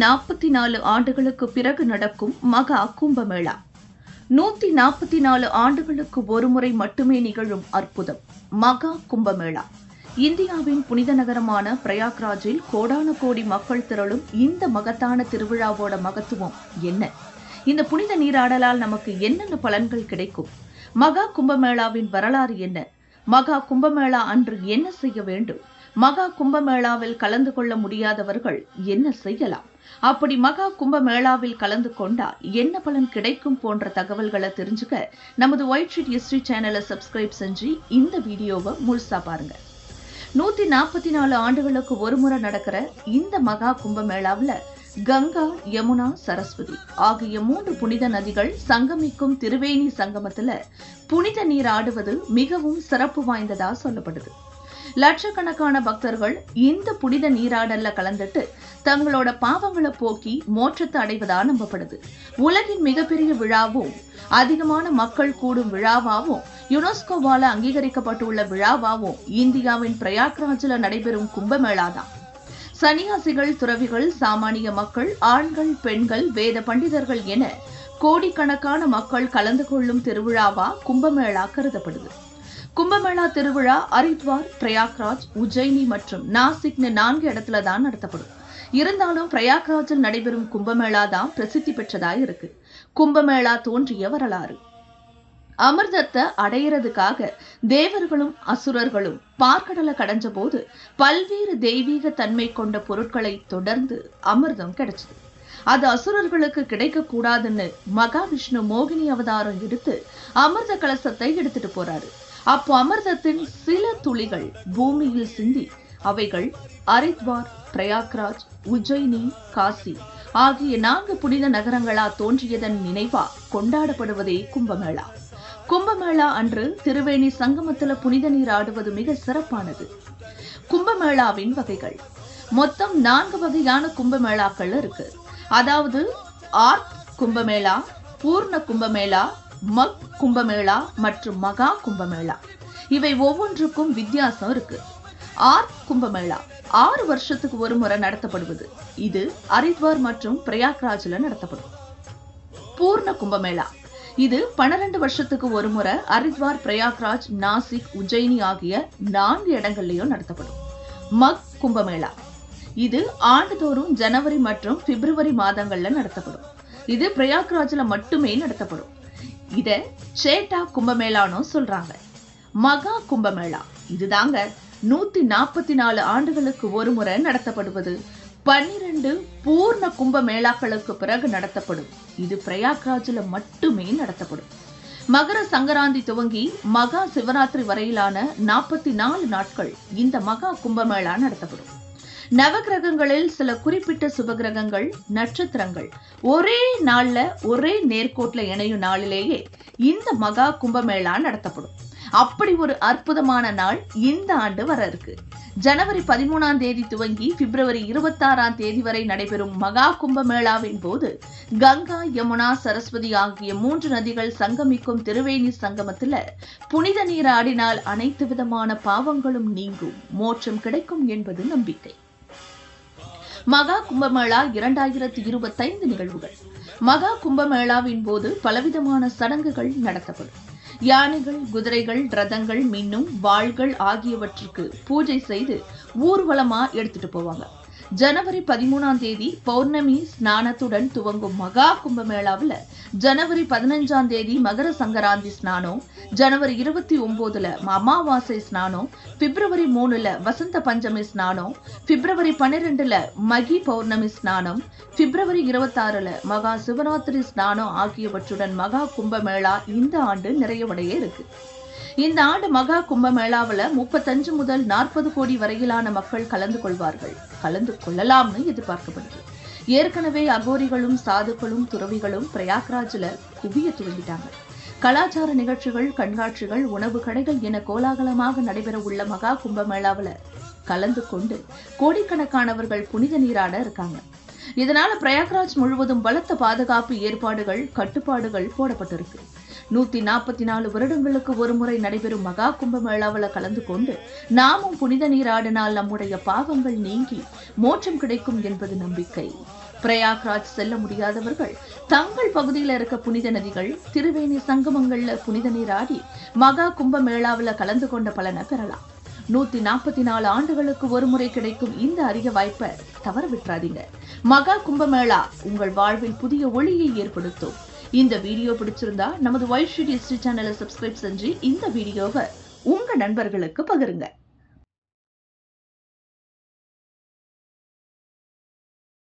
நாற்பத்தி நாலு ஆண்டுகளுக்கு பிறகு நடக்கும் மகா கும்பமேளா. நூத்தி நாற்பத்தி நாலு ஆண்டுகளுக்கு ஒருமுறை மட்டுமே நிகழும் அற்புதம். மகா கும்பமேளா. இந்தியாவின் புனித நகரமான பிரயாக்ராஜில் கோடான கோடி மக்கள் திரளும் இந்த மகத்தான திருவிழாவோட மகத்துவம் என்ன? இந்த புனித நீராடலால் நமக்கு என்னென்ன பலன்கள் கிடைக்கும்? மகா கும்பமேளாவின் வரலாறு என்ன? மகா கும்பமேளா அன்று என்ன செய்ய வேண்டும்? மகா கும்பமேளாவில் கலந்து கொள்ள முடியாதவர்கள் என்ன செய்யலாம்? அப்படி மகா கும்பமேளாவில் கலந்து கொண்டா என்ன பலன் கிடைக்கும் போன்ற தகவல்களை தெரிஞ்சுக்க நமது ஒயிட் ஷீட் ஹிஸ்டரி சேனலை சப்ஸ்கிரைப் செஞ்சு இந்த வீடியோவை முழுசா பாருங்க. நூத்தி நாற்பத்தி நாலு ஆண்டுகளுக்கு ஒருமுறை நடக்கிற இந்த மகா கும்பமேளாவில் கங்கா யமுனா சரஸ்வதி ஆகிய மூன்று புனித நதிகள் சங்கமிக்கும் திருவேணி சங்கமத்துல புனித நீர் ஆடுவது மிகவும் சிறப்பு வாய்ந்ததா சொல்லப்படுது. லட்சக்கணக்கான பக்தர்கள் இந்த புனித நீராடல்ல கலந்துட்டு தங்களோட பாவங்களை போக்கி மோட்சத்தை அடைவதா நம்பப்படுது. உலகின் மிகப்பெரிய விழாவும் அதிகமான மக்கள் கூடும் விழாவாகவும் யுனெஸ்கோவால அங்கீகரிக்கப்பட்டுள்ள விழாவாகவும் இந்தியாவின் பிரயாக்ராஜில் நடைபெறும் கும்பமேளா தான் சன்னியாசிகள் துறவிகள் சாமானிய மக்கள் ஆண்கள் பெண்கள் வேத பண்டிதர்கள் என கோடிக்கணக்கான மக்கள் கலந்து கொள்ளும் திருவிழாவா கும்பமேளா கருதப்படுது. கும்பமேளா திருவிழா ஹரித்வார் பிரயாக்ராஜ் உஜ்ஜயினி மற்றும் நாசிக்னு நான்கு இடத்துல தான் நடத்தப்படும். இருந்தாலும் பிரயாக்ராஜில் நடைபெறும் கும்பமேளா தான் பிரசித்தி பெற்றதா இருக்கு. கும்பமேளா தோன்றிய வரலாறு. அமிர்தத்தை அடையிறதுக்காக தேவர்களும் அசுரர்களும் பார்க்கடலை கடைஞ்ச போது பல்வேறு தெய்வீக தன்மை கொண்ட பொருட்களை தொடர்ந்து அமிர்தம் கிடைச்சது. அது அசுரர்களுக்கு கிடைக்கக்கூடாதுன்னு மகாவிஷ்ணு மோகினி அவதாரம் எடுத்து அமிர்த கலசத்தை எடுத்துட்டு போறாரு. அப்போ அமிர்தத்தின் சில துளிகள் பூமியில் சிந்தி அவைகள் ஹரித்வார் பிரயாக்ராஜ் உஜ்ஜயினி காசி ஆகிய நான்கு புனித நகரங்களா தோன்றியதன் நினைவா கொண்டாடப்படுவதே கும்பமேளா. கும்பமேளா அன்று திருவேணி சங்கமத்துல புனித நீர் ஆடுவது மிக சிறப்பானது. கும்பமேளாவின் வகைகள். மொத்தம் நான்கு வகையான கும்பமேளாக்கள் இருக்கு. அதாவது ஆர்த் கும்பமேளா பூர்ண கும்பமேளா மக் கும்பமேளா மற்றும் மகா கும்பமேளா. இவை ஒவ்வொன்றுக்கும் வித்தியாசம் இருக்கு. ஆர்க் கும்பமேளா ஆறு வருஷத்துக்கு ஒரு முறை நடத்தப்படுவது. இது ஹரித்வார் மற்றும் பிரயாக்ராஜில் நடத்தப்படும். பூர்ண கும்பமேளா. இது பன்னிரண்டு வருஷத்துக்கு ஒரு முறை ஹரித்வார் பிரயாக்ராஜ் நாசிக் உஜ்ஜயினி ஆகிய நான்கு இடங்கள்லையும் நடத்தப்படும். மக் கும்பமேளா. இது ஆண்டுதோறும் ஜனவரி மற்றும் பிப்ரவரி மாதங்கள்ல நடத்தப்படும். இது பிரயாக்ராஜில் மட்டுமே நடத்தப்படும். இதை சேட்டா கும்பமேளானும் சொல்றாங்க. மகா கும்பமேளா. இதுதாங்க நூத்தி நாற்பத்தி நாலு ஆண்டுகளுக்கு ஒரு முறை நடத்தப்படுவது. பன்னிரண்டு பூர்ண கும்ப மேளாக்களுக்கு பிறகு நடத்தப்படும். இது பிரயாக்ராஜில் மட்டுமே நடத்தப்படும். மகர சங்கராந்தி துவங்கி மகா சிவராத்திரி வரையிலான நாற்பத்தி நாலு நாட்கள் இந்த மகா கும்பமேளா நடத்தப்படும். நவகிரகங்களில் சில குறிப்பிட்ட சுபகிரகங்கள் நட்சத்திரங்கள். ஒரே நாள்ல ஒரே நேர்கோட்டில் இணையும் நாளிலேயே இந்த மகா கும்பமேளா நடத்தப்படும். அப்படி ஒரு அற்புதமான நாள் இந்த ஆண்டு வர இருக்கு. ஜனவரி பதிமூணாம் தேதி துவங்கி பிப்ரவரி இருபத்தாறாம் தேதி வரை நடைபெறும் மகா கும்பமேளாவின் போது கங்கா யமுனா சரஸ்வதி ஆகிய மூன்று நதிகள் சங்கமிக்கும் திருவேணி சங்கமத்துல புனித நீராடினால் அனைத்து விதமான பாவங்களும் நீங்கும் மோட்சம் கிடைக்கும் என்பது நம்பிக்கை. மகா கும்பமேளா இரண்டாயிரத்தி இருபத்தைந்து நிகழ்வுகள். மகா கும்பமேளாவின் போது பலவிதமான சடங்குகள் நடத்தப்படும். யானைகள் குதிரைகள் ரதங்கள் மின்னும் வாள்கள் ஆகியவற்றுக்கு பூஜை செய்து ஊர்வலமா எடுத்துட்டு போவாங்க. ஜனவரி பதிமூணாம் தேதி பௌர்ணமி ஸ்நானத்துடன் துவங்கும் மகா கும்பமேளாவில் ஜனவரி பதினஞ்சாம் தேதி மகர சங்கராந்தி ஸ்நானம் ஜனவரி இருபத்தி ஒன்பதுல அமாவாசை ஸ்நானம் பிப்ரவரி மூணுல வசந்த பஞ்சமி ஸ்நானம் பிப்ரவரி பன்னிரெண்டுல மகி பௌர்ணமி ஸ்நானம் பிப்ரவரி இருபத்தாறுல மகா சிவராத்திரி ஸ்நானம் ஆகியவற்றுடன் மகா கும்பமேளா இந்த ஆண்டு நிறைவடைய இருக்கு. இந்த ஆண்டு மகா கும்பமேளாவில் முப்பத்தஞ்சு முதல் நாற்பது கோடி வரையிலான மக்கள் கலந்து கொள்வார்கள். கலந்து கொள்ளலாம்னு எதிர்பார்க்கப்படுது. ஏற்கனவே அகோரிகளும் சாதுக்களும் துறவிகளும் பிரயாக்ராஜில் குவிய துவங்கிட்டாங்க. கலாச்சார நிகழ்ச்சிகள் கண்காட்சிகள் உணவு கடைகள் என கோலாகலமாக நடைபெற உள்ள மகா கும்பமேளாவில் கலந்து கொண்டு கோடிக்கணக்கானவர்கள் புனித நீராட இருக்காங்க. இதனால பிரயாக்ராஜ் முழுவதும் பலத்த பாதுகாப்பு ஏற்பாடுகள் கட்டுப்பாடுகள் போடப்பட்டிருக்கு. நூத்தி நாற்பத்தி நாலு வருடங்களுக்கு ஒருமுறை நடைபெறும் மகா கும்பமேளாவில் கலந்து கொண்டு நாமும் புனித நீராடினால் நம்முடைய பாவங்கள் நீங்கி மோட்சம் கிடைக்கும் என்பது நம்பிக்கை. பிரயாக்ராஜ் செல்ல முடியாதவர்கள் தங்கள் பகுதியில் இருக்க புனித நதிகள் திருவேணி சங்கமங்கள்ல புனித நீராடி மகா கும்ப மேளாவில் கலந்து கொண்ட பலனை பெறலாம். நூத்தி நாற்பத்தி நாலு ஆண்டுகளுக்கு ஒரு முறை கிடைக்கும் இந்த அரிய வாய்ப்பை தவற விட்டுறாதீங்க மகா கும்பமேளா உங்கள் வாழ்வில் புதிய ஒளியை ஏற்படுத்தும். இந்த வீடியோ பிடிச்சிருந்தா நமது வைஷ்யூ ஹிஸ்டரி சேனலை சப்ஸ்கிரைப் செஞ்சு இந்த வீடியோவை உங்க நண்பர்களுக்கு பகிருங்க.